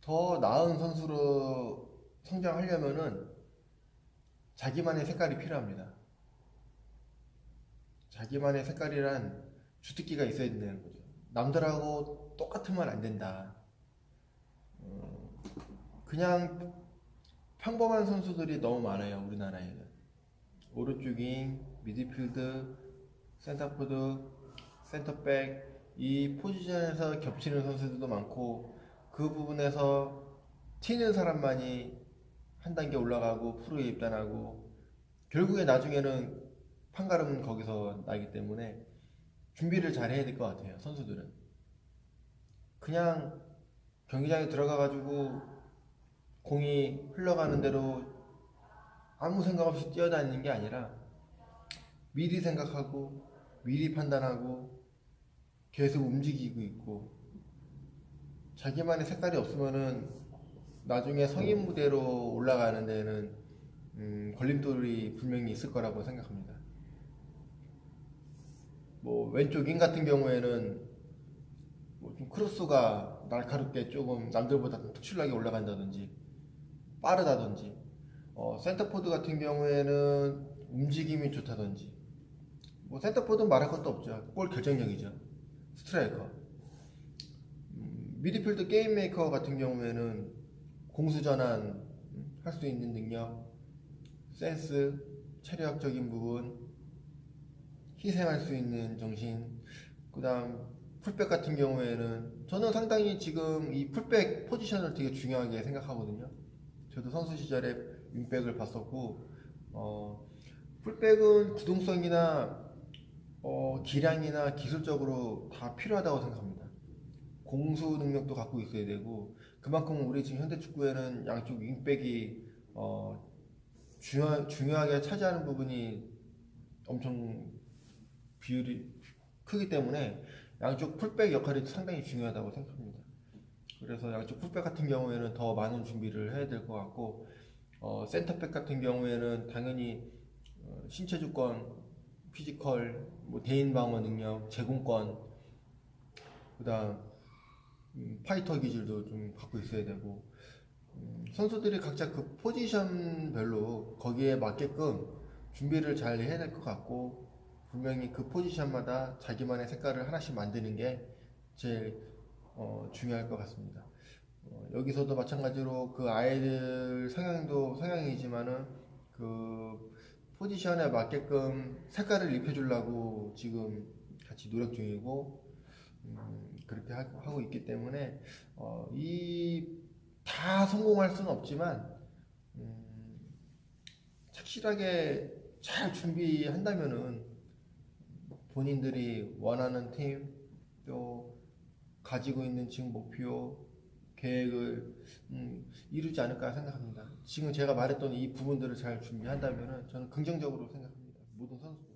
더 나은 선수로 성장하려면은 자기만의 색깔이 필요합니다. 자기만의 색깔이란 주특기가 있어야 된다는 거죠. 남들하고 똑같으면 안 된다. 어, 그냥 평범한 선수들이 너무 많아요, 우리나라에는. 오른쪽인, 미드필드, 센터포드, 센터백, 이 포지션에서 겹치는 선수들도 많고, 그 부분에서 튀는 사람만이 한 단계 올라가고, 프로에 입단하고, 결국에 나중에는 판가름은 거기서 나기 때문에 준비를 잘 해야 될 것 같아요, 선수들은. 그냥 경기장에 들어가 가지고 공이 흘러가는 대로 아무 생각 없이 뛰어다니는 게 아니라 미리 생각하고 미리 판단하고 계속 움직이고 있고 자기만의 색깔이 없으면은 나중에 성인 무대로 올라가는 데는 음, 걸림돌이 분명히 있을 거라고 생각합니다. 뭐 왼쪽인 같은 경우에는 뭐 좀 크로스가 날카롭게 조금 남들보다 좀 특출나게 올라간다든지 빠르다든지 어, 센터포드 같은 경우에는 움직임이 좋다든지 뭐 센터포드는 말할 것도 없죠. 골 결정력이죠. 스트라이커. 음, 미드필드 게임 메이커 같은 경우에는 공수 전환 할 수 있는 능력 센스 체력적인 부분 희생할 수 있는 정신 그다음 풀백 같은 경우에는 저는 상당히 지금 이 풀백 포지션을 되게 중요하게 생각하거든요. 저도 선수 시절에 윙백을 봤었고 어, 풀백은 기동성이나 어, 기량이나 기술적으로 다 필요하다고 생각합니다. 공수 능력도 갖고 있어야 되고 그만큼 우리 지금 현대 축구에는 양쪽 윙백이 어, 중요, 중요하게 차지하는 부분이 엄청 비율이 크기 때문에 양쪽 풀백 역할이 상당히 중요하다고 생각합니다. 그래서 양쪽 풀백 같은 경우에는 더 많은 준비를 해야 될 것 같고 어, 센터백 같은 경우에는 당연히 어, 신체 조건, 피지컬, 뭐 대인 방어 능력, 제공권, 그다음 음, 파이터 기질도 좀 갖고 있어야 되고 음, 선수들이 각자 그 포지션별로 거기에 맞게끔 준비를 잘 해야 될 것 같고 분명히 그 포지션마다 자기만의 색깔을 하나씩 만드는 게 제일 어, 중요할 것 같습니다. 어, 여기서도 마찬가지로 그 아이들 성향도 성향이지만은 그 포지션에 맞게끔 색깔을 입혀주려고 지금 같이 노력 중이고 음, 그렇게 하, 고 있기 때문에 어, 이다 성공할 수는 없지만 음, 착실하게 잘 준비한다면은 본인들이 원하는 팀 또 가지고 있는 지금 목표 계획을 음, 이루지 않을까 생각합니다. 지금 제가 말했던 이 부분들을 잘 준비한다면 저는 긍정적으로 생각합니다. 모든 선수